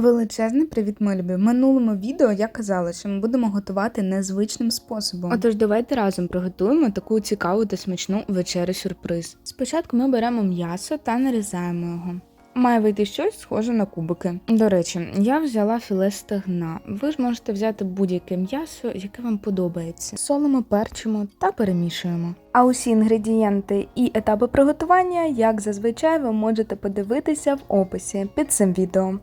Величезний привіт, мої любі. В минулому відео я казала, що ми будемо готувати незвичним способом. Отож, давайте разом приготуємо таку цікаву та смачну вечерю сюрприз. Спочатку ми беремо м'ясо та нарізаємо його. Має вийти щось схоже на кубики. До речі, я взяла філе стегна. Ви ж можете взяти будь-яке м'ясо, яке вам подобається. Солимо, перчимо та перемішуємо. А усі інгредієнти і етапи приготування, як зазвичай, ви можете подивитися в описі під цим відео.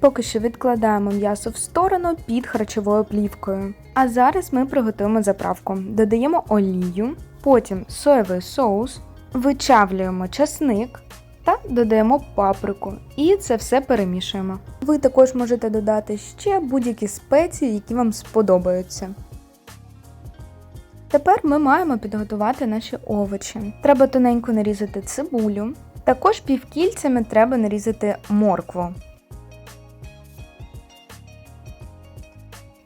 Поки що відкладаємо м'ясо в сторону під харчовою плівкою. А зараз ми приготуємо заправку. Додаємо олію, потім соєвий соус, вичавлюємо часник та додаємо паприку. І це все перемішуємо. Ви також можете додати ще будь-які спеції, які вам сподобаються. Тепер ми маємо підготувати наші овочі. Треба тоненько нарізати цибулю. Також півкільцями треба нарізати моркву.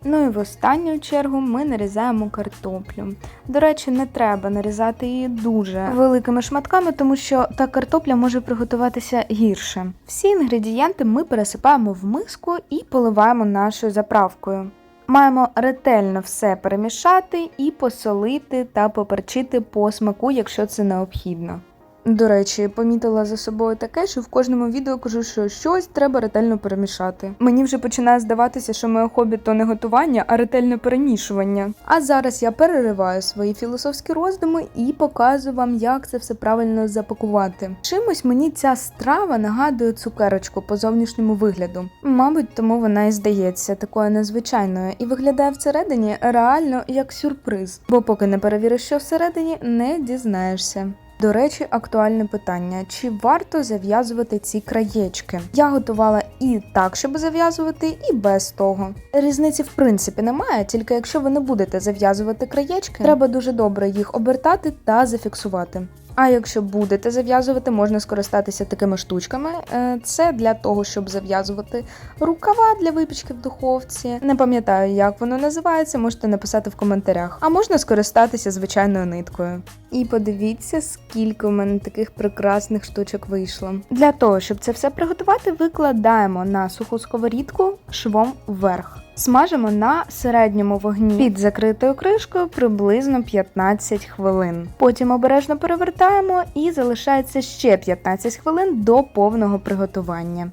Ну і в останню чергу ми нарізаємо картоплю. До речі, не треба нарізати її дуже великими шматками, тому що та картопля може приготуватися гірше. Всі інгредієнти ми пересипаємо в миску і поливаємо нашою заправкою. Маємо ретельно все перемішати і посолити та поперчити по смаку, якщо це необхідно. До речі, помітила за собою таке, що в кожному відео кажу, що щось треба ретельно перемішати. Мені вже починає здаватися, що моє хобі то не готування, а ретельне перемішування. А зараз я перериваю свої філософські роздуми і показую вам, як це все правильно запакувати. Чимось мені ця страва нагадує цукерочку по зовнішньому вигляду. Мабуть, тому вона і здається такою незвичайною і виглядає всередині реально як сюрприз. Бо поки не перевіриш, що всередині, не дізнаєшся. До речі, актуальне питання: чи варто зав'язувати ці краєчки? Я готувала і так, щоб зав'язувати, і без того. Різниці в принципі немає, тільки якщо ви не будете зав'язувати краєчки, треба дуже добре їх обертати та зафіксувати. А якщо будете зав'язувати, можна скористатися такими штучками. Е, Це для того, щоб зав'язувати рукава для випічки в духовці. Не пам'ятаю, як воно називається, можете написати в коментарях. А можна скористатися звичайною ниткою. І подивіться, скільки у мене таких прекрасних штучок вийшло. Для того, щоб це все приготувати, викладаємо на суху сковорідку швом вверх. Смажимо на середньому вогні під закритою кришкою приблизно 15 хвилин. Потім обережно перевертаємо і залишається ще 15 хвилин до повного приготування.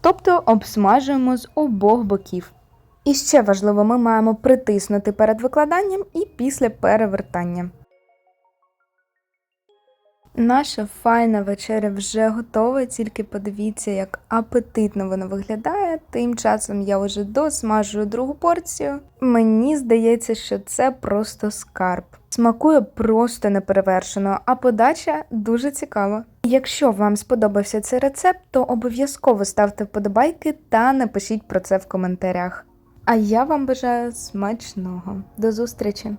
Тобто обсмажуємо з обох боків. І ще важливо, ми маємо притиснути перед викладанням і після перевертання. Наша файна вечеря вже готова, тільки подивіться, як апетитно вона виглядає. Тим часом я вже досмажую другу порцію. Мені здається, що це просто скарб. Смакує просто неперевершено, а подача дуже цікава. Якщо вам сподобався цей рецепт, то обов'язково ставте вподобайки та напишіть про це в коментарях. А я вам бажаю смачного. До зустрічі!